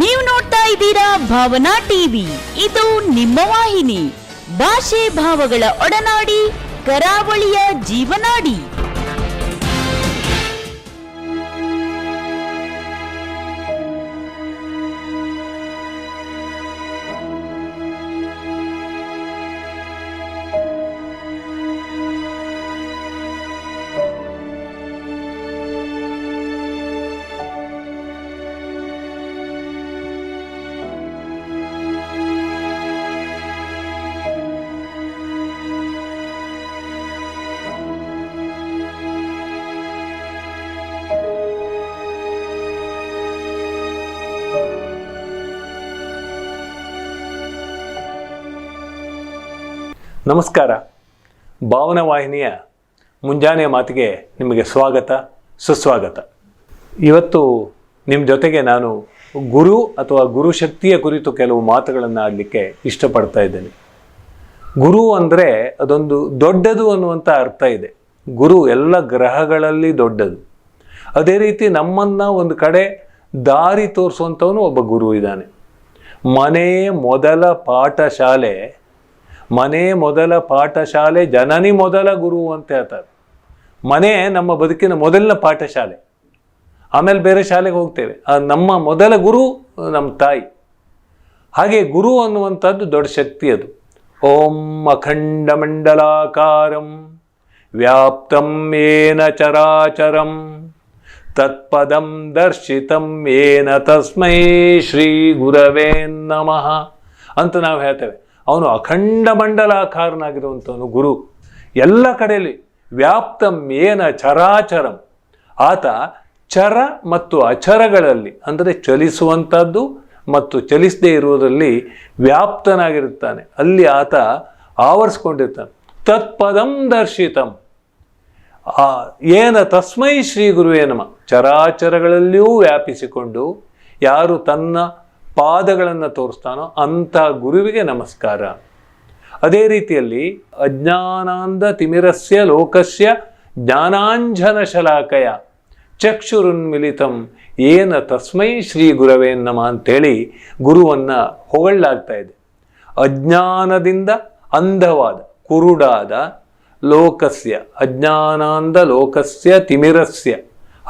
ನೀವು ನೋಡ್ತಾ ಇದ್ದೀರಾ ಭಾವನಾ ಟಿವಿ ಇದು ನಿಮ್ಮ ವಾಹಿನಿ. ಭಾಷೆ ಭಾವಗಳ ಒಡನಾಡಿ ಕರಾವಳಿಯ ಜೀವನಾಡಿ. ನಮಸ್ಕಾರ. ಭಾವನ ವಾಹಿನಿಯ ಮುಂಜಾನೆಯ ಮಾತಿಗೆ ನಿಮಗೆ ಸ್ವಾಗತ, ಸುಸ್ವಾಗತ. ಇವತ್ತು ನಿಮ್ಮ ಜೊತೆಗೆ ನಾನು ಗುರು ಅಥವಾ ಗುರು ಶಕ್ತಿಯ ಕುರಿತು ಕೆಲವು ಮಾತುಗಳನ್ನು ಆಡಲಿಕ್ಕೆ ಇಷ್ಟಪಡ್ತಾ ಇದ್ದೇನೆ. ಗುರು ಅಂದರೆ ಅದೊಂದು ದೊಡ್ಡದು ಅನ್ನುವಂಥ ಅರ್ಥ ಇದೆ. ಗುರು ಎಲ್ಲ ಗ್ರಹಗಳಲ್ಲಿ ದೊಡ್ಡದು. ಅದೇ ರೀತಿ ನಮ್ಮನ್ನು ಒಂದು ಕಡೆ ದಾರಿ ತೋರಿಸುವಂಥವನು ಒಬ್ಬ ಗುರು ಇದ್ದಾನೆ. ಮನೆ ಮೊದಲ ಪಾಠಶಾಲೆ ಮನೆ ಮೊದಲ ಪಾಠಶಾಲೆ, ಜನನಿ ಮೊದಲ ಗುರು ಅಂತ ಹೇಳ್ತಾರೆ. ಮನೆ ನಮ್ಮ ಬದುಕಿನ ಮೊದಲಿನ ಪಾಠಶಾಲೆ. ಆಮೇಲೆ ಬೇರೆ ಶಾಲೆಗೆ ಹೋಗ್ತೇವೆ. ನಮ್ಮ ಮೊದಲ ಗುರು, ನಮ್ಮ ತಾಯಿ. ಹಾಗೆ ಗುರು ಅನ್ನುವಂಥದ್ದು ದೊಡ್ಡ ಶಕ್ತಿ ಅದು. ಓಂ ಅಖಂಡ ಮಂಡಲಾಕಾರಂ ವ್ಯಾಪ್ತಂ ಏನ ಚರಾಚರಂ ತತ್ಪದಂ ದರ್ಶಿತಂ ಏನ ತಸ್ಮೈ ಶ್ರೀ ಗುರವೇ ನಮಃ ಅಂತ ನಾವು ಹೇಳ್ತೇವೆ. ಅವನು ಅಖಂಡ ಮಂಡಲಾಕಾರನಾಗಿರುವಂಥವನು ಗುರು. ಎಲ್ಲ ಕಡೆಯಲ್ಲಿ ವ್ಯಾಪ್ತಂ ಏನ ಚರಾಚರಂ. ಆತ ಚರ ಮತ್ತು ಅಚರಗಳಲ್ಲಿ, ಅಂದರೆ ಚಲಿಸುವಂಥದ್ದು ಮತ್ತು ಚಲಿಸದೇ ಇರುವುದರಲ್ಲಿ ವ್ಯಾಪ್ತನಾಗಿರುತ್ತಾನೆ. ಅಲ್ಲಿ ಆತ ಆವರಿಸ್ಕೊಂಡಿರ್ತಾನೆ. ತತ್ಪದಂ ದರ್ಶಿತಂ. ಆ, ಏನ ತಸ್ಮೈ ಶ್ರೀ ಗುರುವೇ ನಮ. ಚರಾಚರಗಳಲ್ಲಿಯೂ ವ್ಯಾಪಿಸಿಕೊಂಡು ಯಾರು ತನ್ನ ಪಾದಗಳನ್ನು ತೋರಿಸ್ತಾನೋ ಅಂಥ ಗುರುವಿಗೆ ನಮಸ್ಕಾರ. ಅದೇ ರೀತಿಯಲ್ಲಿ ಅಜ್ಞಾನಾಂದ ತಿಮಿರಸ್ಯ ಲೋಕಸ್ಯ ಜ್ಞಾನಾಂಜನ ಶಲಾಕಯ ಚಕ್ಷುರುನ್ಮಿಲಿತಂ ಏನ ತಸ್ಮೈ ಶ್ರೀ ಗುರವೇ ನಮ ಅಂತೇಳಿ ಗುರುವನ್ನು ಹೊಗಳಾಗ್ತಾ ಇದೆ. ಅಜ್ಞಾನದಿಂದ ಅಂಧವಾದ, ಕುರುಡಾದ ಲೋಕಸ್ಯ ಅಜ್ಞಾನಾಂದ ಲೋಕಸ್ಯ ತಿಮಿರಸ್ಯ,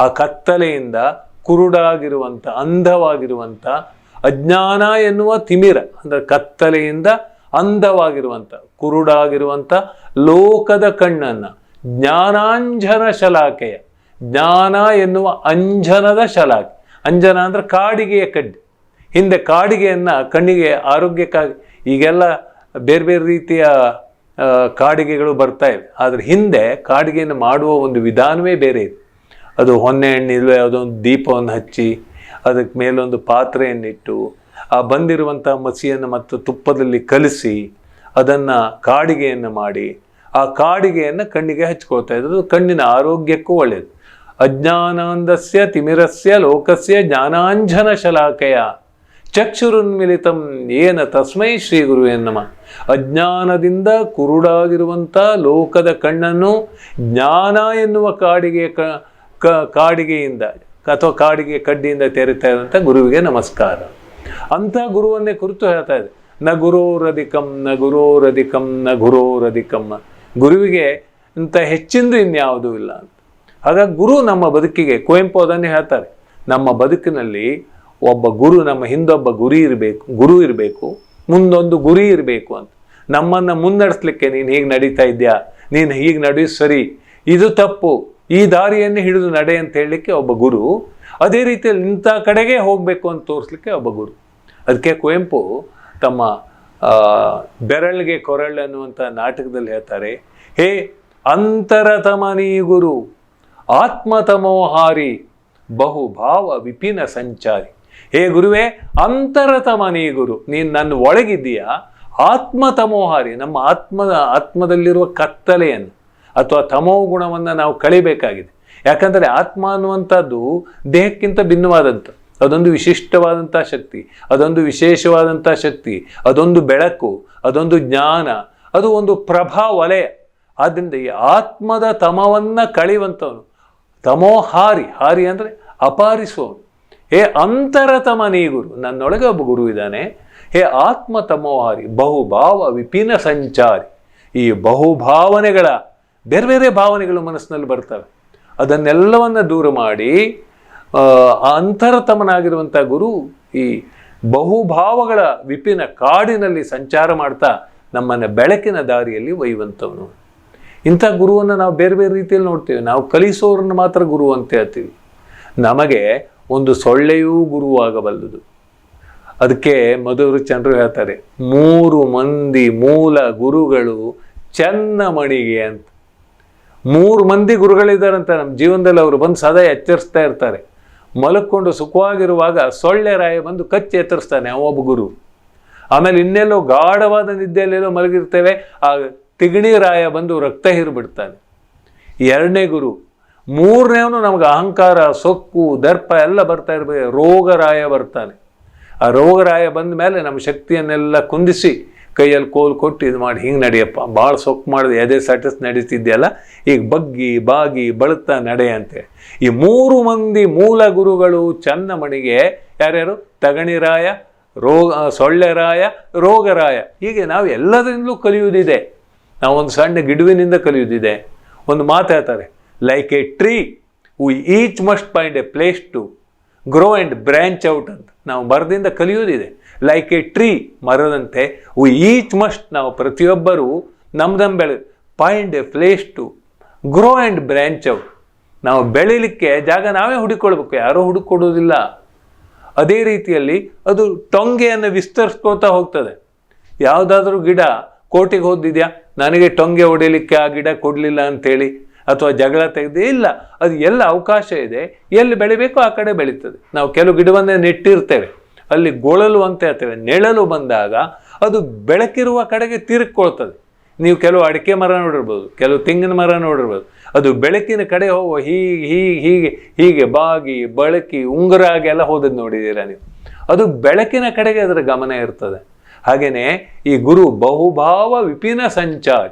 ಆ ಕತ್ತಲೆಯಿಂದ ಕುರುಡಾಗಿರುವಂಥ, ಅಂಧವಾಗಿರುವಂಥ ಅಜ್ಞಾನ ಎನ್ನುವ ತಿಮಿರ, ಅಂದರೆ ಕತ್ತಲೆಯಿಂದ ಅಂಧವಾಗಿರುವಂಥ ಕುರುಡಾಗಿರುವಂಥ ಲೋಕದ ಕಣ್ಣನ್ನು, ಜ್ಞಾನಾಂಜನ ಶಲಾಖೆಯ ಜ್ಞಾನ ಎನ್ನುವ ಅಂಜನದ ಶಲಾಖೆ ಅಂಜನ ಅಂದರೆ ಕಾಡಿಗೆಯ ಕಡ್ಡಿ. ಹಿಂದೆ ಕಾಡಿಗೆಯನ್ನು ಕಣ್ಣಿಗೆ, ಆರೋಗ್ಯಕ್ಕಾಗಿ, ಈಗೆಲ್ಲ ಬೇರೆ ಬೇರೆ ರೀತಿಯ ಕಾಡಿಗೆಗಳು ಬರ್ತಾ ಇವೆ. ಆದರೆ ಹಿಂದೆ ಕಾಡಿಗೆಯನ್ನು ಮಾಡುವ ಒಂದು ವಿಧಾನವೇ ಬೇರೆ ಇದೆ. ಅದು ಹೊನ್ನೆ ಯಾವುದೋ ಅದೊಂದು ದೀಪವನ್ನು ಹಚ್ಚಿ ಅದಕ್ಕೆ ಮೇಲೊಂದು ಪಾತ್ರೆಯನ್ನಿಟ್ಟು ಆ ಬಂದಿರುವಂಥ ಮಸಿಯನ್ನು ಮತ್ತು ತುಪ್ಪದಲ್ಲಿ ಕಲಿಸಿ ಅದನ್ನು ಕಾಡಿಗೆಯನ್ನು ಮಾಡಿ ಆ ಕಾಡಿಗೆಯನ್ನು ಕಣ್ಣಿಗೆ ಹಚ್ಕೊಳ್ತಾ ಇದ್ದರು ಕಣ್ಣಿನ ಆರೋಗ್ಯಕ್ಕೂ ಒಳ್ಳೆಯದು ಅಜ್ಞಾನಾಂದಸ್ಯ ತಿಮಿರಸ್ಯ, ಲೋಕಸ್ಯ, ಜ್ಞಾನಾಂಜನ ಶಲಾಕೆಯ. ಚಕ್ಷುರುನ್ಮಿಲಿತಂ ಏನ ತಸ್ಮೈ ಶ್ರೀ ನಮ. ಅಜ್ಞಾನದಿಂದ ಕುರುಡಾಗಿರುವಂಥ ಲೋಕದ ಕಣ್ಣನ್ನು ಜ್ಞಾನ ಎನ್ನುವ ಕಾಡಿಗೆ ಕಾಡಿಗೆಯಿಂದ ಅಥವಾ ಕಾಡಿಗೆ ಕಡ್ಡಿಯಿಂದ ತೆರಿತಾ ಇರುವಂಥ ಗುರುವಿಗೆ ನಮಸ್ಕಾರ. ಅಂಥ ಗುರುವನ್ನೇ ಕುರಿತು ಹೇಳ್ತಾ ಇದೆ. ನ ಗುರೋರಧಿಕಂ ನ ಗುರೋರಧಿಕಂ ನ ಗುರೋರಧಿಕಂ. ಗುರುವಿಗೆ ಇಂಥ ಹೆಚ್ಚಿಂದು ಇನ್ಯಾವುದೂ ಇಲ್ಲ ಅಂತ. ಹಾಗಾಗಿ ಗುರು ನಮ್ಮ ಬದುಕಿಗೆ, ಕುವೆಂಪು ಅದನ್ನೇ ಹೇಳ್ತಾರೆ. ನಮ್ಮ ಬದುಕಿನಲ್ಲಿ ಒಬ್ಬ ಗುರು, ನಮ್ಮ ಹಿಂದೊಬ್ಬ ಗುರಿ ಇರಬೇಕು, ಗುರು ಇರಬೇಕು, ಮುಂದೊಂದು ಗುರಿ ಇರಬೇಕು ಅಂತ. ನಮ್ಮನ್ನು ಮುನ್ನಡೆಸ್ಲಿಕ್ಕೆ ನೀನು ಹೀಗೆ ನಡೀತಾ ಇದೆಯಾ? ನೀನು ಹೀಗೆ ನಡೆಯು ಸರಿ. ಇದು ತಪ್ಪು. ಈ ದಾರಿಯನ್ನು ಹಿಡಿದು ನಡೆ ಅಂತ ಹೇಳಲಿಕ್ಕೆ ಒಬ್ಬ ಗುರು, ಅದೇ ರೀತಿಯಲ್ಲಿ ಇಂಥ ಕಡೆಗೆ ಹೋಗಬೇಕು ಅಂತ ತೋರಿಸ್ಲಿಕ್ಕೆ ಒಬ್ಬ ಗುರು. ಅದಕ್ಕೆ ಕುವೆಂಪು ತಮ್ಮ ಬೆರಳಿಗೆ ಕೊರಳು ಅನ್ನುವಂಥ ನಾಟಕದಲ್ಲಿ ಹೇಳ್ತಾರೆ, ಹೇ ಅಂತರತಮನಿ ಗುರು, ಆತ್ಮತಮೋಹಾರಿ, ಬಹುಭಾವ ವಿಪಿನ ಸಂಚಾರಿ. ಹೇ ಗುರುವೇ ಅಂತರತಮನಿ ಗುರು, ನೀನು ನನ್ನ ಒಳಗಿದ್ದೀಯಾ? ಆತ್ಮತಮೋಹಾರಿ, ನಮ್ಮ ಆತ್ಮ, ಆತ್ಮದಲ್ಲಿರುವ ಕತ್ತಲೆಯನ್ನು. ಅಥವಾ ತಮೋ ಗುಣವನ್ನು ನಾವು ಕಳಿಬೇಕಾಗಿದೆ. ಯಾಕಂದರೆ ಆತ್ಮ ಅನ್ನುವಂಥದ್ದು ದೇಹಕ್ಕಿಂತ ಭಿನ್ನವಾದಂಥ, ಅದೊಂದು ವಿಶಿಷ್ಟವಾದಂಥ ಶಕ್ತಿ, ಅದೊಂದು ವಿಶೇಷವಾದಂಥ ಶಕ್ತಿ, ಅದೊಂದು ಬೆಳಕು, ಅದೊಂದು ಜ್ಞಾನ, ಅದು ಒಂದು ಪ್ರಭಾ ವಲಯ. ಆದ್ದರಿಂದ ಈ ಆತ್ಮದ ತಮವನ್ನು ಕಳೆಯುವಂಥವನು, ತಮೋ ಹಾರಿ ಹಾರಿ ಅಂದರೆ ಅಪಾರಿಸುವವನು ಹೇ ಅಂತರತಮ ನೀ ಗುರು, ನನ್ನೊಳಗೆ ಒಬ್ಬ ಗುರು ಇದ್ದಾನೆ. ಹೇ ಆತ್ಮ ತಮೋಹಾರಿ ಬಹುಭಾವ ವಿಪಿನ ಸಂಚಾರಿ. ಈ ಬಹುಭಾವನೆಗಳ ಬೇರೆ ಬೇರೆ ಭಾವನೆಗಳು ಮನಸ್ಸಿನಲ್ಲಿ ಬರ್ತವೆ. ಅದನ್ನೆಲ್ಲವನ್ನು ದೂರ ಮಾಡಿ ಅಂತರತಮನಾಗಿರುವಂಥ ಗುರು ಈ ಬಹುಭಾವಗಳ ವಿಪಿನ ಕಾಡಿನಲ್ಲಿ ಸಂಚಾರ ಮಾಡ್ತಾ ನಮ್ಮನ್ನು ಬೆಳಕಿನ ದಾರಿಯಲ್ಲಿ ಒಯ್ಯುವಂಥವನು ಇಂಥ ಗುರುವನ್ನು ನಾವು ಬೇರೆ ಬೇರೆ ರೀತಿಯಲ್ಲಿ ನೋಡ್ತೇವೆ. ನಾವು ಕಲಿಸೋರನ್ನು ಮಾತ್ರ ಗುರು ಅಂತ ಹೇಳ್ತೀವಿ. ನಮಗೆ ಒಂದು ಸೊಳ್ಳೆಯೂ ಗುರುವಾಗಬಲ್ಲದು. ಅದಕ್ಕೆ ಮಧುರು ಚಂದ್ರು ಹೇಳ್ತಾರೆ, ಮೂರು ಮಂದಿ ಮೂಲ ಗುರುಗಳು ಚನ್ನಮಣಿಗೆ ಅಂತ. ಮೂರು ಮಂದಿ ಗುರುಗಳಿದ್ದಾರಂತೆ ನಮ್ಮ ಜೀವನದಲ್ಲಿ ಅವರು ಬಂದು ಸದಾ ಎಚ್ಚರಿಸ್ತಾ ಇರ್ತಾರೆ. ಮಲಕ್ಕೊಂಡು ಸುಖವಾಗಿರುವಾಗ ಸೊಳ್ಳೆ ರಾಯ ಬಂದು ಕಚ್ಚಿ ಎತ್ತರಿಸ್ತಾನೆ ಒಬ್ಬ ಗುರು. ಆಮೇಲೆ ಇನ್ನೆಲ್ಲೋ ಗಾಢವಾದ ನಿದ್ದೆಯಲ್ಲೆಲ್ಲೋ ಮಲಗಿರ್ತೇವೆ, ಆ ತಿಗಣಿ ರಾಯ ಬಂದು ರಕ್ತ ಹೀರಿಬಿಡ್ತಾನೆ. ಎರಡನೇ ಗುರು, ಮೂರನೇವನು ನಮ್ಗೆ ಅಹಂಕಾರ, ಸೊಕ್ಕು, ದರ್ಪ ಎಲ್ಲ ಬರ್ತಾ ಇರ್ಬೇಕು ರೋಗರಾಯ ಬರ್ತಾನೆ. ಆ ರೋಗರಾಯ ಬಂದ ಮೇಲೆ ನಮ್ಮ ಶಕ್ತಿಯನ್ನೆಲ್ಲ ಕುಂದಿಸಿ ಕೈಯಲ್ಲಿ ಕೋಲ್ ಕೊಟ್ಟು ಇದು ಮಾಡಿ, ಹಿಂಗೆ ನಡೆಯಪ್ಪ ಭಾಳ ಸೊಕ್ಕು ಮಾಡಿದೆ, ಎದೆ ಸಟಸ್ ನಡೀತಿದ್ದೆಯಲ್ಲ ಈಗ ಬಗ್ಗಿ, ಬಾಗಿ ಬಳುತ್ತಾ ನಡೆಯಂತೆ ಈ ಮೂರು ಮಂದಿ ಮೂಲ ಗುರುಗಳು ಚನ್ನಮಣಿಗೆ ಯಾರ್ಯಾರು? ತಗಣಿರಾಯ ರೋಗ ಸೊಳ್ಳೆರಾಯ ರೋಗರಾಯ ಹೀಗೆ ನಾವು ಎಲ್ಲದರಿಂದಲೂ ಕಲಿಯುವುದಿದೆ. ನಾವು ಒಂದು ಸಣ್ಣ ಗಿಡುವಿನಿಂದ ಕಲಿಯುವುದಿದೆ. ಒಂದು ಮಾತು ಹೇಳ್ತಾರೆ like a tree we each must find a place to grow and branch out ಅಂತ. ನಾವು ಮರದಿಂದ ಕಲಿಯೋದಿದೆ ಲೈಕ್ ಎ ಟ್ರೀ ಮರದಂತೆ ವಿ ಈಚ್ ಮಸ್ಟ್ ನಾವು ಪ್ರತಿಯೊಬ್ಬರು ನಮ್ದಮ್ ಬೆಳೆ find a place to grow and branch out ನಾವು ಬೆಳೀಲಿಕ್ಕೆ ಜಾಗ ನಾವೇ ಹುಡುಕೊಳ್ಬೇಕು, ಯಾರೂ ಹುಡುಕೊಡೋದಿಲ್ಲ ಅದೇ ರೀತಿಯಲ್ಲಿ ಅದು ಟೊಂಗೆಯನ್ನು ವಿಸ್ತರಿಸ್ಕೋತಾ ಹೋಗ್ತದೆ. ಯಾವುದಾದ್ರೂ ಗಿಡ ಕೋಟಿಗೆ ಹೋದಿದ್ಯಾ, ನನಗೆ ಟೊಂಗೆ ಹೊಡಿಲಿಕ್ಕೆ ಆ ಗಿಡ ಕೊಡಲಿಲ್ಲ ಅಂತೇಳಿ, ಅಥವಾ ಜಗಳ ತೆಗೆದು, ಇಲ್ಲ, ಅದು ಎಲ್ಲ ಅವಕಾಶ ಇದೆ, ಎಲ್ಲಿ ಬೆಳಿಬೇಕೋ ಆ ಕಡೆ ಬೆಳೀತದೆ. ನಾವು ಕೆಲವು ಗಿಡವನ್ನೇ ನೆಟ್ಟಿರ್ತೇವೆ. ಅಲ್ಲಿ ಗೊಳಲು ಅಂತ ಹೇಳ್ತೇವೆ. ನೆಳಲು ಬಂದಾಗ ಅದು ಬೆಳಕಿರುವ ಕಡೆಗೆ ತಿರುಕೊಳ್ತದೆ ನೀವು ಕೆಲವು ಅಡಿಕೆ ಮರ ನೋಡಿರ್ಬೋದು, ಕೆಲವು ತೆಂಗಿನ ಮರ ನೋಡಿರ್ಬೋದು. ಅದು ಬೆಳಕಿನ ಕಡೆ ಹೋಗುವ ಹೀಗೆ ಹೀಗೆ ಹೀಗೆ ಹೀಗೆ ಬಾಗಿ, ಬಳಕಿ ಉಂಗುರ ಆಗಿ ಎಲ್ಲ ಹೋದದ್ದು ನೋಡಿದ್ದೀರಾ ನೀವು? ಅದು ಬೆಳಕಿನ ಕಡೆಗೆ ಅದರ ಗಮನ ಇರ್ತದೆ. ಹಾಗೆಯೇ ಈ ಗುರು ಬಹುಭಾವ ವಿಪಿನ ಸಂಚಾರ.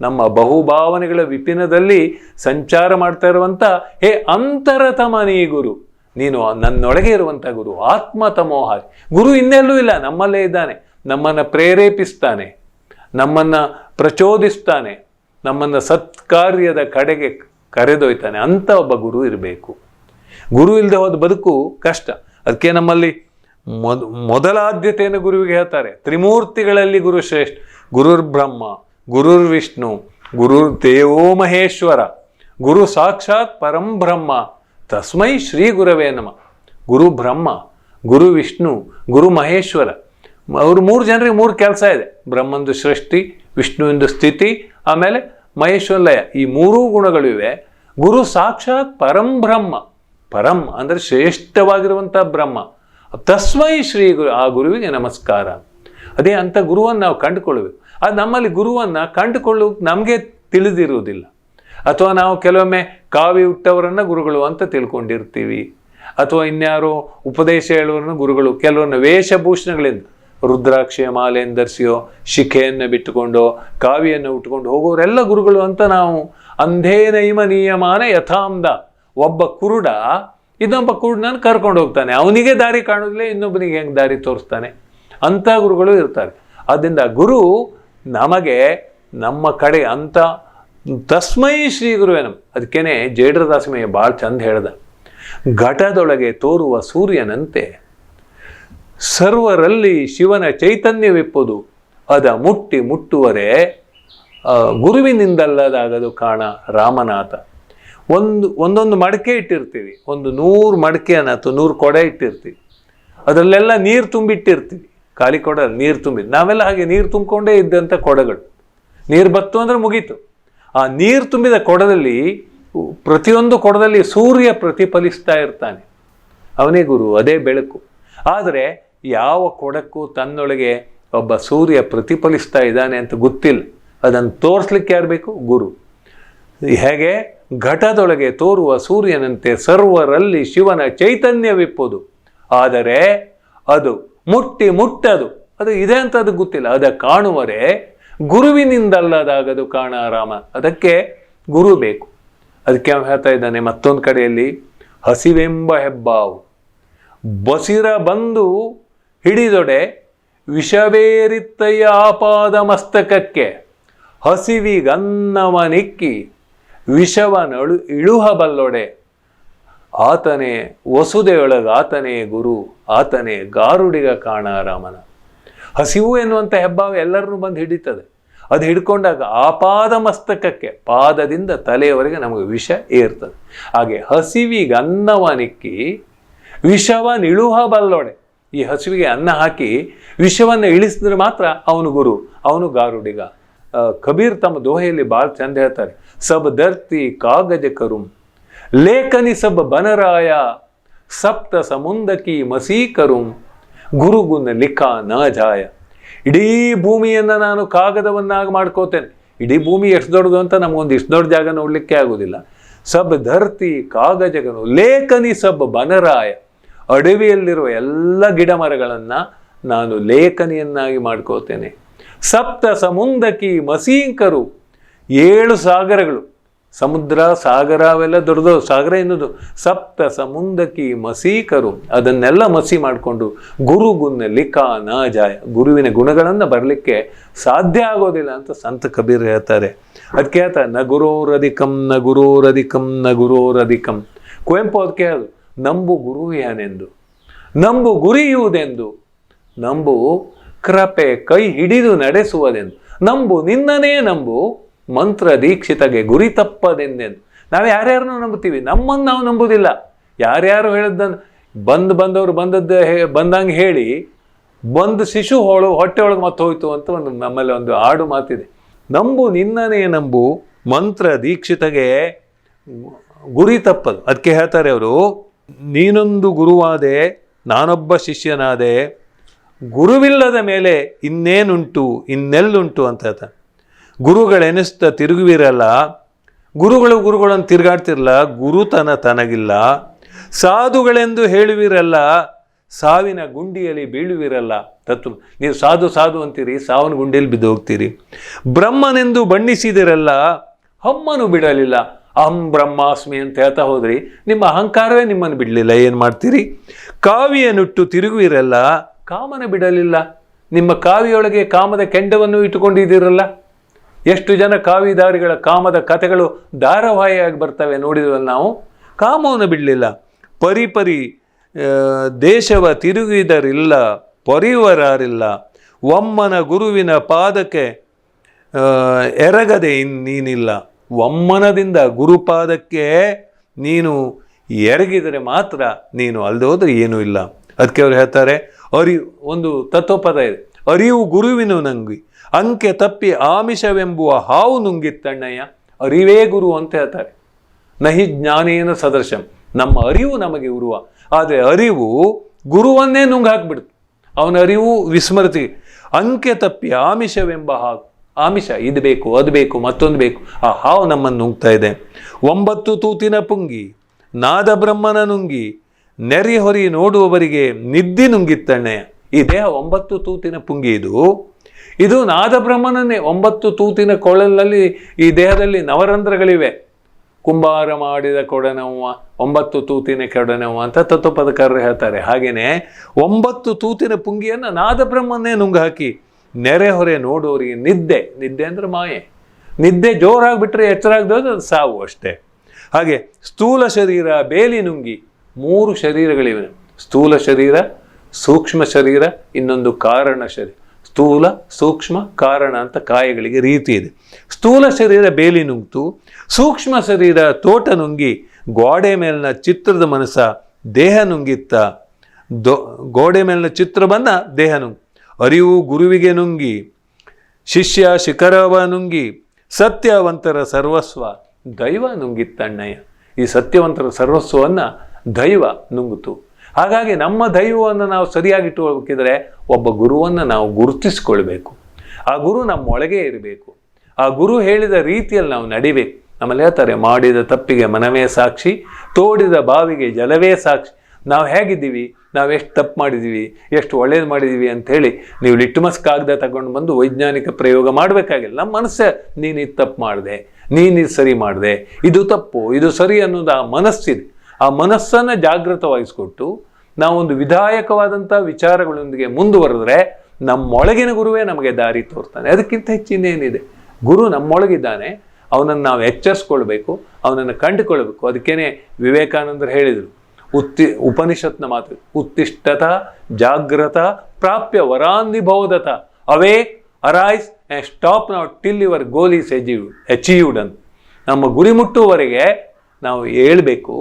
ನಮ್ಮ ಬಹುಭಾವನೆಗಳ ವಿಪಿನದಲ್ಲಿ ಸಂಚಾರ ಮಾಡ್ತಾ ಇರುವಂಥ ಹೇ ಅಂತರತಮ ನೀ ಗುರು. ನೀನು ನನ್ನೊಳಗೆ ಇರುವಂಥ ಗುರು, ಆತ್ಮ ತಮೋಹಾರಿ. ಗುರು ಇನ್ನೆಲ್ಲೂ ಇಲ್ಲ, ನಮ್ಮಲ್ಲೇ ಇದ್ದಾನೆ. ನಮ್ಮನ್ನು ಪ್ರೇರೇಪಿಸ್ತಾನೆ. ನಮ್ಮನ್ನು ಪ್ರಚೋದಿಸ್ತಾನೆ. ನಮ್ಮನ್ನು ಸತ್ಕಾರ್ಯದ ಕಡೆಗೆ ಕರೆದೊಯ್ತಾನೆ. ಅಂತ ಒಬ್ಬ ಗುರು ಇರಬೇಕು. ಗುರು ಇಲ್ಲದೆ ಹೋದ ಬದುಕು ಕಷ್ಟ. ಅದಕ್ಕೆ ನಮ್ಮಲ್ಲಿ ಮೊದ, ಮೊದಲ ಆದ್ಯತೆಯನ್ನು ಗುರುವಿಗೆ ಹೇಳ್ತಾರೆ. ತ್ರಿಮೂರ್ತಿಗಳಲ್ಲಿ ಗುರು ಶ್ರೇಷ್ಠ. ಗುರುರ್ ಬ್ರಹ್ಮ, ಗುರುರ್ ವಿಷ್ಣು, ಗುರುರ್ ದೇವೋ ಮಹೇಶ್ವರ. ಗುರು ಸಾಕ್ಷಾತ್ ಪರಂ ಬ್ರಹ್ಮ. ತಸ್ಮೈ ಶ್ರೀ ಗುರವೇ ನಮ. ಗುರು ಬ್ರಹ್ಮ, ಗುರು ವಿಷ್ಣು, ಗುರು ಮಹೇಶ್ವರ. ಅವರು ಮೂರು ಜನರಿಗೆ ಮೂರು ಕೆಲಸ ಇದೆ. ಬ್ರಹ್ಮಂದು ಸೃಷ್ಟಿ, ವಿಷ್ಣುವಿಂದು ಸ್ಥಿತಿ, ಆಮೇಲೆ ಮಹೇಶ್ವರ ಲಯ ಈ ಮೂರೂ ಗುಣಗಳಿವೆ ಗುರು ಸಾಕ್ಷಾತ್ ಪರಂ ಬ್ರಹ್ಮ. ಪರಂ ಅಂದರೆ ಶ್ರೇಷ್ಠವಾಗಿರುವಂಥ ಬ್ರಹ್ಮ. ತಸ್ಮೈ ಶ್ರೀ ಗುರು, ಆ ಗುರುವಿಗೆ ನಮಸ್ಕಾರ. ಅದೇ ಅಂಥ ಗುರುವನ್ನು ನಾವು ಕಂಡುಕೊಳ್ಳಬೇಕು ಅದು ನಮ್ಮಲ್ಲಿ ಗುರುವನ್ನು ಕಂಡುಕೊಳ್ಳೋಕೆ ನಮಗೆ ತಿಳಿದಿರುವುದಿಲ್ಲ. ಅಥವಾ ನಾವು ಕೆಲವೊಮ್ಮೆ ಕಾವಿ ಹುಟ್ಟವರನ್ನ ಗುರುಗಳು ಅಂತ ತಿಳ್ಕೊಂಡಿರ್ತೀವಿ. ಅಥವಾ ಇನ್ಯಾರೋ ಉಪದೇಶ ಹೇಳುವರನ್ನ ಗುರುಗಳು ಕೆಲವೊಂದು ವೇಷಭೂಷಣಗಳಿಂದ ರುದ್ರಾಕ್ಷಿಯ ಮಾಲೆಯನ್ನು ಧರಿಸಿಯೋ, ಶಿಖೆಯನ್ನು ಬಿಟ್ಟುಕೊಂಡು, ಕಾವಿಯನ್ನು ಉಟ್ಕೊಂಡು ಹೋಗೋರೆಲ್ಲ ಗುರುಗಳು ಅಂತ ನಾವು ಅಂಧೇನೈಮ ನಿಯಮಾನ ಯಥಾಂಧ. ಒಬ್ಬ ಕುರುಡ, ಇನ್ನೊಬ್ಬ ಕುರುಡನ ಕರ್ಕೊಂಡು ಹೋಗ್ತಾನೆ. ಅವನಿಗೆ ದಾರಿ ಕಾಣೋದಿಲ್ಲ ಇನ್ನೊಬ್ಬನಿಗೆ ಹೆಂಗೆ ದಾರಿ ತೋರಿಸ್ತಾನೆ? ಅಂಥ ಗುರುಗಳು ಇರ್ತಾರೆ. ಆದ್ದರಿಂದ ಗುರು ನಮಗೆ ನಮ್ಮ ಕಡೆ ಅಂತ ತಸ್ಮೈ ಶ್ರೀ ಗುರುವೇನಂ. ಅದಕ್ಕೇನೆ ಜೇಡ್ರದಾಸಮಯ್ಯ ಭಾಳ ಚಂದ ಹೇಳ್ದ. ಘಟದೊಳಗೆ ತೋರುವ ಸೂರ್ಯನಂತೆ, ಸರ್ವರಲ್ಲಿ ಶಿವನ ಚೈತನ್ಯವಿಪ್ಪುದು. ಅದ ಮುಟ್ಟಿ ಮುಟ್ಟುವರೆ ಗುರುವಿನಿಂದಲ್ಲದಾಗದು ಕಾಣ ರಾಮನಾಥ. ಒಂದು, ಒಂದೊಂದು ಮಡಕೆ ಇಟ್ಟಿರ್ತೀವಿ. ಒಂದು ನೂರು ಮಡಕೆಯನ್ನು ಅಥವಾ ನೂರು ಕೊಡೆ ಇಟ್ಟಿರ್ತೀವಿ. ಅದರಲ್ಲೆಲ್ಲ ನೀರು ತುಂಬಿಟ್ಟಿರ್ತೀವಿ. ಖಾಲಿ ಕೊಡ ನೀರು ತುಂಬಿ ನಾವೆಲ್ಲ ಹಾಗೆ ನೀರು ತುಂಬಿಕೊಂಡೇ ಇದ್ದಂಥ ಕೊಡಗಳು. ನೀರು ಬತ್ತು ಅಂದರೆ ಮುಗೀತು. ಆ ನೀರು ತುಂಬಿದ ಕೊಡದಲ್ಲಿ ಪ್ರತಿಯೊಂದು ಕೊಡದಲ್ಲಿ ಸೂರ್ಯ ಪ್ರತಿಫಲಿಸ್ತಾ ಇರ್ತಾನೆ. ಅವನೇ ಗುರು, ಅದೇ ಬೆಳಕು. ಆದರೆ ಯಾವ ಕೊಡಕ್ಕೂ ತನ್ನೊಳಗೆ ಒಬ್ಬ ಸೂರ್ಯ ಪ್ರತಿಫಲಿಸ್ತಾ ಇದ್ದಾನೆ ಅಂತ ಗೊತ್ತಿಲ್ಲ. ಅದನ್ನು ತೋರಿಸ್ಲಿಕ್ಕೆ ಯಾರು ಬೇಕು? ಗುರು. ಹೇಗೆ? ಘಟದೊಳಗೆ ತೋರುವ ಸೂರ್ಯನಂತೆ ಸರ್ವರಲ್ಲಿ ಶಿವನ ಚೈತನ್ಯವಿಪ್ಪುದು ಆದರೆ ಅದು ಮುಟ್ಟಿ ಮುಟ್ಟದು. ಅದು ಇದೆ ಅಂತ ಅದು ಗೊತ್ತಿಲ್ಲ. ಅದ ಕಾಣುವರೆ ಗುರುವಿನಿಂದಲ್ಲದಾಗದು ಕಾಣ ರಾಮ. ಅದಕ್ಕೆ ಗುರು ಬೇಕು. ಅದಕ್ಕೆ ಅವನು ಹೇಳ್ತಾ ಇದ್ದಾನೆ, ಮತ್ತೊಂದು ಕಡೆಯಲ್ಲಿ, ಹಸಿವೆಂಬ ಹೆಬ್ಬಾವು. ಬಸಿರ ಬಂದು ಹಿಡಿದೊಡೆ, ವಿಷವೇರಿತ್ತಯ್ಯ ಆಪಾದ ಮಸ್ತಕಕ್ಕೆ. ಹಸಿವಿಗನ್ನವನಿಕ್ಕಿ, ವಿಷವನಳು ಇಳುಹಬಲ್ಲೊಡೆ. ಆತನೇ ವಸುದೆಯೊಳಗ ಆತನೇ ಗುರು, ಆತನೇ ಗಾರುಡಿಗ ಕಾಣಾರಾಮನ ಹಸಿವು ಎನ್ನುವಂಥ ಹೆಬ್ಬಾವು ಎಲ್ಲರನ್ನೂ ಬಂದು ಹಿಡಿತದೆ. ಅದು ಹಿಡ್ಕೊಂಡಾಗ ಆಪಾದ ಮಸ್ತಕಕ್ಕೆ, ಪಾದದಿಂದ ತಲೆಯವರೆಗೆ ನಮಗೆ ವಿಷ ಏರ್ತದೆ. ಹಾಗೆ ಹಸಿವಿಗೆ ವಿಷವ ನಿಲುಹ ಬಲ್ಲೋಡೆ. ಈ ಹಸಿವಿಗೆ ಅನ್ನ ಹಾಕಿ ವಿಷವನ್ನು ಇಳಿಸಿದ್ರೆ ಮಾತ್ರ ಅವನು ಗುರು, ಅವನು ಗಾರುಡಿಗ. ಕಬೀರ್ ತಮ್ಮ ದೋಹೆಯಲ್ಲಿ ಭಾಳ ಚಂದ ಹೇಳ್ತಾರೆ. ಸಬ್ ದರ್ತಿ ಕಾಗಜ ಕರುಂ. ಲೇಖನಿ ಸಬ್ ಬನರಾಯ. ಸಪ್ತ ಸಮುಂದಕಿ ಮಸೀಕರುಂ. ಗುರುಗುನ ಲಿಖಾ ನ ಜಾಯ ಇಡೀ ಭೂಮಿಯನ್ನು ನಾನು ಕಾಗದವನ್ನಾಗಿ ಮಾಡ್ಕೋತೇನೆ. ಇಡೀ ಭೂಮಿ ಎಷ್ಟು ದೊಡ್ಡದು ಅಂತ ನಮಗೊಂದು ಇಷ್ಟು ದೊಡ್ಡ ಜಾಗ ನೋಡಲಿಕ್ಕೆ ಆಗೋದಿಲ್ಲ. ಸಬ್ ಧರ್ತಿ ಕಾಗಜಗನು ಲೇಖನಿ ಸಬ್ ಬನರಾಯ. ಅಡವಿಯಲ್ಲಿರುವ ಎಲ್ಲ ಗಿಡ ಮರಗಳನ್ನು ನಾನು ಲೇಖನಿಯನ್ನಾಗಿ ಮಾಡ್ಕೋತೇನೆ. ಸಪ್ತ ಸಮುಂದಕಿ ಮಸೀಂಕರು, ಏಳು ಸಾಗರಗಳು ಸಮುದ್ರ, ಸಾಗರ ಅವೆಲ್ಲ ದೊಡ್ಡದು, ಸಾಗರ ಎನ್ನುವುದು ಸಪ್ತ ಸಮುಂದಕಿ ಮಸೀಕರು ಅದನ್ನೆಲ್ಲ ಮಸಿ ಮಾಡಿಕೊಂಡು ಗುರುಗುನ್ನ ಲಿಖಾ ನಾಜಾಯ ಜಾಯ. ಗುರುವಿನ ಗುಣಗಳನ್ನು ಬರಲಿಕ್ಕೆ ಸಾಧ್ಯ ಆಗೋದಿಲ್ಲ ಅಂತ ಸಂತ ಕಬೀರ್ ಹೇಳ್ತಾರೆ. ಅದಕ್ಕೆ ಹೇಳ್ತಾರೆ ನ ಗುರೋರಧಿಕಂ ನ ಗುರೋರಧಿಕಂ ನ ಗುರೋರಧಿಕಂ. ಕುವೆಂಪು ಅದಕ್ಕೆ ಅದು, ನಂಬು ಗುರು ಏನೆಂದು ನಂಬು ಗುರಿಯುವುದೆಂದು. ನಂಬು ಕೃಪೆ ಕೈ ಹಿಡಿದು ನಡೆಸುವುದೆಂದು. ನಂಬು ನಿನ್ನನೇ ನಂಬು ಮಂತ್ರ ದೀಕ್ಷಿತಗೆ ಗುರಿ ತಪ್ಪದೆಂದೆಂದು. ನಾವು ಯಾರ್ಯಾರನ್ನೂ ನಂಬುತ್ತೀವಿ. ನಮ್ಮನ್ನು ನಾವು ನಂಬುವುದಿಲ್ಲ. ಯಾರ್ಯಾರು ಹೇಳಿದ್ದನ್ನು ಬಂದು ಬಂದವರು ಬಂದದ್ದು ಬಂದಂಗೆ ಹೇಳಿ ಬಂದು ಶಿಶು ಹೋಳು, ಹೊಟ್ಟೆ ಒಳಗೆ ಮತ್ತೆ ಹೋಯ್ತು ಅಂತ ಒಂದು ನಮ್ಮಲ್ಲಿ ಒಂದು ಆಡು ಮಾತಿದೆ. ನಂಬು ನಿನ್ನನೇ ನಂಬು, ಮಂತ್ರ ದೀಕ್ಷಿತಗೆ ಗುರಿ ತಪ್ಪದು. ಅದಕ್ಕೆ ಹೇಳ್ತಾರೆ ಅವರು, ನೀನೊಂದು ಗುರುವಾದೆ, ನಾನೊಬ್ಬ ಶಿಷ್ಯನಾದೆ, ಗುರುವಿಲ್ಲದ ಮೇಲೆ ಇನ್ನೇನುಂಟು, ಇನ್ನೆಲ್ಲುಂಟು ಅಂತ ಹೇಳ್ತಾನೆ ಗುರುಗಳೆನಿಸ್ತಾ ತಿರುಗುವಿರಲ್ಲ? ಗುರುಗಳು ಗುರುಗಳನ್ನು ತಿರುಗಾಡ್ತಿರಲ್ಲ ಗುರುತನ ತನಗಿಲ್ಲ. ಸಾಧುಗಳೆಂದು ಹೇಳುವಿರಲ್ಲ? ಸಾವಿನ ಗುಂಡಿಯಲ್ಲಿ ಬೀಳುವಿರಲ್ಲ? ತತ್ವ. ನೀವು ಸಾಧು ಸಾಧು ಅಂತೀರಿ, ಸಾವಿನ ಗುಂಡಿಯಲ್ಲಿ ಬಿದ್ದು ಹೋಗ್ತೀರಿ. ಬ್ರಹ್ಮನೆಂದು ಬಣ್ಣಿಸಿದಿರಲ್ಲ? ಹಮ್ಮನು ಬಿಡಲಿಲ್ಲ. ಅಹಂ ಬ್ರಹ್ಮಾಸ್ಮಿ ಅಂತ ಹೇಳ್ತಾ ಹೋದ್ರಿ. ನಿಮ್ಮ ಅಹಂಕಾರವೇ ನಿಮ್ಮನ್ನು ಬಿಡಲಿಲ್ಲ. ಏನು ಮಾಡ್ತೀರಿ? ಕಾವಿಯ ನುಟ್ಟು ತಿರುಗುವಿರಲ್ಲ? ಕಾಮನ ಬಿಡಲಿಲ್ಲ. ನಿಮ್ಮ ಕಾವಿಯೊಳಗೆ ಕಾಮದ ಕೆಂಡವನ್ನು ಇಟ್ಟುಕೊಂಡಿದ್ದೀರಲ್ಲ? ಎಷ್ಟು ಜನ ಕಾವಿದಾರಿಗಳ ಕಾಮದ ಕಥೆಗಳು ಧಾರಾವಾಹಿಯಾಗಿ ಬರ್ತವೆ ನೋಡಿದ್ವಲ್ಲ ನಾವು? ಕಾಮವನ್ನು ಬಿಡಲಿಲ್ಲ. ಪರಿಪರಿ ಪರಿ ದೇಶವ ತಿರುಗಿದರಿಲ್ಲ ಪೊರೆಯುವರಾರಿಲ್ಲ ಒಮ್ಮನ ಗುರುವಿನ ಪಾದಕ್ಕೆ ಎರಗದೆ ನೀನಿಲ್ಲ ಒಮ್ಮನದಿಂದ ಗುರುಪಾದಕ್ಕೆ ನೀನು ಎರಗಿದರೆ ಮಾತ್ರ ನೀನು ಅಲ್ದೋದ್ರೆ ಏನೂ ಇಲ್ಲ. ಅದಕ್ಕೆ ಅವ್ರು ಹೇಳ್ತಾರೆ ಅರಿವು ಒಂದು ತತ್ವಪದ ಇದೆ. ಅರಿವು ಗುರುವಿನ ನಂಗಿ ಅಂಕೆ ತಪ್ಪಿ ಆಮಿಷವೆಂಬುವ ಹಾವು ನುಂಗಿತ್ತಣ್ಣಯ್ಯ ಅರಿವೇ ಗುರು ಅಂತ ಹೇಳ್ತಾರೆ. ನಹಿ ಜ್ಞಾನೇನ ಸದೃಶಂ. ನಮ್ಮ ಅರಿವು ನಮಗೆ ಉರುವ. ಆದರೆ ಅರಿವು ಗುರುವನ್ನೇ ನುಂಗ್ ಹಾಕ್ಬಿಡ್ತು ಅವನ ಅರಿವು ವಿಸ್ಮೃತಿ. ಅಂಕೆ ತಪ್ಪಿ ಆಮಿಷವೆಂಬ ಹಾವು. ಆಮಿಷ, ಇದು ಬೇಕು, ಅದು ಬೇಕು, ಮತ್ತೊಂದು ಬೇಕು. ಆ ಹಾವು ನಮ್ಮನ್ನು ನುಂಗ್ತಾ ಇದೆ. ಒಂಬತ್ತು ತೂತಿನ ಪುಂಗಿ, ನಾದ ಬ್ರಹ್ಮನ ನುಂಗಿ, ನೆರೆ ಹೊರಿ ನೋಡುವವರಿಗೆ ನಿದ್ದಿ ನುಂಗಿತ್ತಣ್ಣೆ ಈ ದೇಹ ಒಂಬತ್ತು ತೂತಿನ ಪುಂಗಿ ಇದು. ಇದು ನಾದ ಬ್ರಹ್ಮನನ್ನೇ, ಒಂಬತ್ತು ತೂತಿನ ಕೊಳಲಲ್ಲಿ ಈ ದೇಹದಲ್ಲಿ ನವರಂಧ್ರಗಳಿವೆ. ಕುಂಬಾರ ಮಾಡಿದ ಕೊಡನವ್ವ, ಒಂಬತ್ತು ತೂತಿನ ಕೊಡನವ್ವ ಅಂತ ತತ್ವಪದಕಾರರು ಹೇಳ್ತಾರೆ. ಹಾಗೆಯೇ ಒಂಬತ್ತು ತೂತಿನ ಪುಂಗಿಯನ್ನು ನಾದ ಬ್ರಹ್ಮನ್ನೇ ನುಂಗು ಹಾಕಿ ನೆರೆಹೊರೆ ನೋಡೋರಿಗೆ ನಿದ್ದೆ. ನಿದ್ದೆ ಅಂದರೆ ಮಾಯೆ. ನಿದ್ದೆ ಜೋರಾಗಿಬಿಟ್ರೆ ಎಚ್ಚರಾಗ್ದೋದು ಅದು ಸಾವು ಅಷ್ಟೇ. ಹಾಗೆ, ಸ್ಥೂಲ ಶರೀರ, ಬೇಲಿ ನುಂಗಿ, ಮೂರು ಶರೀರಗಳಿವೆ. ಸ್ಥೂಲ ಶರೀರ, ಸೂಕ್ಷ್ಮ ಶರೀರ, ಇನ್ನೊಂದು ಕಾರಣ ಶರೀರ. ಸ್ಥೂಲ ಸೂಕ್ಷ್ಮ ಕಾರಣ ಅಂತ ಕಾಯಗಳಿಗೆ ರೀತಿ ಇದೆ. ಸ್ಥೂಲ ಶರೀರ ಬೇಲಿ ನುಂಗ್ತು, ಸೂಕ್ಷ್ಮ ಶರೀರ ತೋಟ ನುಂಗಿ, ಗೋಡೆ ಮೇಲಿನ ಚಿತ್ರದ ಮನಸ್ಸ ದೇಹ ನುಂಗಿತ್ತ, ದೊ, ಗೋಡೆ ಮೇಲಿನ ಚಿತ್ರ ಬಂದ ದೇಹ ನುಂಗ್, ಅರಿವು ಗುರುವಿಗೆ ನುಂಗಿ, ಶಿಷ್ಯ ಶಿಖರವ ನುಂಗಿ, ಸತ್ಯವಂತರ ಸರ್ವಸ್ವ ದೈವ ನುಂಗಿತ್ತಣ್ಣಯ್ಯ. ಈ ಸತ್ಯವಂತರ ಸರ್ವಸ್ವವನ್ನು ದೈವ ನುಂಗಿತು ಹಾಗಾಗಿ ನಮ್ಮ ದೈವವನ್ನು ನಾವು ಸರಿಯಾಗಿ ಇಟ್ಟುಕೊಳ್ಬೇಕಿದ್ರೆ ಒಬ್ಬ ಗುರುವನ್ನು ನಾವು ಗುರುತಿಸ್ಕೊಳ್ಬೇಕು. ಆ ಗುರು ನಮ್ಮೊಳಗೆ ಇರಬೇಕು. ಆ ಗುರು ಹೇಳಿದ ರೀತಿಯಲ್ಲಿ ನಾವು ನಡಿಬೇಕು. ನಮ್ಮಲ್ಲಿ ಹೇಳ್ತಾರೆ, ಮಾಡಿದ ತಪ್ಪಿಗೆ ಮನವೇ ಸಾಕ್ಷಿ, ತೋಡಿದ ಬಾವಿಗೆ ಜಲವೇ ಸಾಕ್ಷಿ. ನಾವು ಹೇಗಿದ್ದೀವಿ? ನಾವು ಎಷ್ಟು ತಪ್ಪು ಮಾಡಿದ್ದೀವಿ? ಎಷ್ಟು ಒಳ್ಳೇದು ಮಾಡಿದ್ದೀವಿ ಅಂಥೇಳಿ ನೀವು ಲಿಟ್ಮಸ್ ಕಾಗದ ತಗೊಂಡು ಬಂದು ವೈಜ್ಞಾನಿಕ ಪ್ರಯೋಗ ಮಾಡಬೇಕಾಗಿಲ್ಲ. ನಮ್ಮ ಮನಸ್ಸೇ, ನೀನು ಇದು ತಪ್ಪು ಮಾಡಿದೆ, ನೀನು ಇದು ಸರಿ ಮಾಡಿದೆ, ಇದು ತಪ್ಪು, ಇದು ಸರಿ ಅನ್ನೋದು ಆ ಮನಸ್ಸಿದೆ. ಆ ಮನಸ್ಸನ್ನು ಜಾಗೃತವಾಗಿಸ್ಕೊಟ್ಟು ನಾವೊಂದು ವಿಧಾಯಕವಾದಂಥ ವಿಚಾರಗಳೊಂದಿಗೆ ಮುಂದುವರೆದ್ರೆ ನಮ್ಮೊಳಗಿನ ಗುರುವೇ ನಮಗೆ ದಾರಿ ತೋರ್ತಾನೆ. ಅದಕ್ಕಿಂತ ಹೆಚ್ಚಿನೇನಿದೆ ಗುರು ನಮ್ಮೊಳಗಿದ್ದಾನೆ, ಅವನನ್ನು ನಾವು ಎಚ್ಚರಿಸ್ಕೊಳ್ಬೇಕು, ಅವನನ್ನು ಕಂಡುಕೊಳ್ಬೇಕು. ಅದಕ್ಕೇನೆ ವಿವೇಕಾನಂದರು ಹೇಳಿದರು, ಉತ್ತಿ, ಉಪನಿಷತ್ನ ಮಾತು, ಉತ್ತಿಷ್ಠತ ಜಾಗ್ರತ ಪ್ರಾಪ್ಯ ವರಾಂದಿಭೌದತ awake arise and stop not till your goal is achieve achieved ಅಂತ. ನಮ್ಮ ಗುರಿ ಮುಟ್ಟುವವರೆಗೆ ನಾವು ಹೇಳ್ಬೇಕು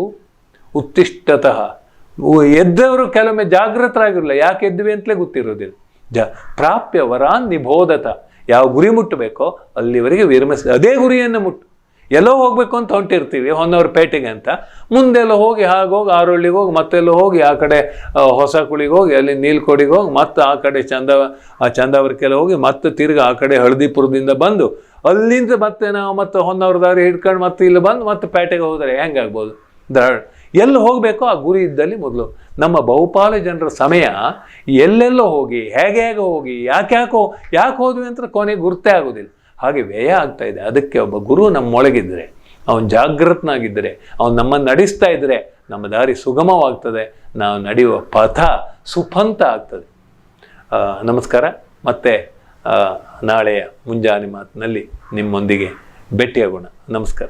ಉತ್ತಿಷ್ಠತಃ. ಉ- ಎದ್ದವರು ಕೆಲವೊಮ್ಮೆ ಜಾಗೃತರಾಗಿರಲ್ಲ ಯಾಕೆ ಎದ್ವಿ ಅಂತಲೇ ಗೊತ್ತಿರೋದಿಲ್ಲ. ಜ, ಪ್ರಾಪ್ಯ ವರಾನ್ ನಿಬೋಧತ. ಯಾವ ಗುರಿ ಮುಟ್ಟಬೇಕೋ ಅಲ್ಲಿವರೆಗೆ ವಿರಮಿಸಿ ಅದೇ ಗುರಿಯನ್ನು ಮುಟ್ಟು. ಎಲ್ಲೋ ಹೋಗ್ಬೇಕು ಅಂತ ಹೊಂಟಿರ್ತೀವಿ, ಹೊನ್ನವ್ರ ಪೇಟೆಗೆ ಅಂತ. ಮುಂದೆಲ್ಲ ಹೋಗಿ ಹಾಗೋಗಿ ಆರೋಳಿಗೆ ಹೋಗಿ, ಮತ್ತೆಲ್ಲ ಹೋಗಿ, ಆ ಕಡೆ ಹೊಸ ಕುಳಿಗೆ ಹೋಗಿ, ಅಲ್ಲಿ ನೀಲ್ಕೋಡಿಗೆ ಹೋಗಿ, ಮತ್ತೆ ಆ ಕಡೆ ಚಂದ ಆ ಹೋಗಿ, ಮತ್ತೆ ತಿರ್ಗಿ ಆ ಕಡೆ ಹಳದಿಪುರದಿಂದ ಬಂದು, ಅಲ್ಲಿಂದ ಮತ್ತೆ ನಾವು ಮತ್ತೆ ಹೊನ್ನವ್ರ ದಾರಿ ಹಿಡ್ಕೊಂಡು ಮತ್ತೆ ಇಲ್ಲಿ ಬಂದು ಮತ್ತೆ ಪೇಟೆಗೆ ಹೋದರೆ ಹೆಂಗಾಗ್ಬೋದು? ದಾಳ್ ಎಲ್ಲಿ ಹೋಗಬೇಕೋ ಆ ಗುರಿ ಇದ್ದಲ್ಲಿ ಮೊದಲು. ನಮ್ಮ ಬಹುಪಾಲು ಜನರ ಸಮಯ ಎಲ್ಲೆಲ್ಲೋ ಹೋಗಿ, ಹೇಗೆ ಹೇಗೆ ಹೋಗಿ, ಯಾಕೆ ಯಾಕೋ, ಯಾಕೆ ಹೋದ್ವಿ ಅಂತ ಕೊನೆಗೆ ಗುರುತೇ ಆಗೋದಿಲ್ಲ. ಹಾಗೆ ವ್ಯಯ ಆಗ್ತಾ ಇದೆ. ಅದಕ್ಕೆ ಒಬ್ಬ ಗುರು ನಮ್ಮೊಳಗಿದ್ರೆ ಅವನು ಜಾಗೃತನಾಗಿದ್ದರೆ, ಅವನು ನಮ್ಮನ್ನು ನಡೆಸ್ತಾ ಇದ್ದರೆ, ನಮ್ಮ ದಾರಿ ಸುಗಮವಾಗ್ತದೆ. ನಾವು ನಡೆಯುವ ಪಥ ಸುಪಂತ ಆಗ್ತದೆ. ನಮಸ್ಕಾರ. ಮತ್ತೆ ನಾಳೆಯ ಮುಂಜಾನೆ ಮಾತಿನಲ್ಲಿ ನಿಮ್ಮೊಂದಿಗೆ ಭೇಟಿಯಾಗೋಣ. ನಮಸ್ಕಾರ.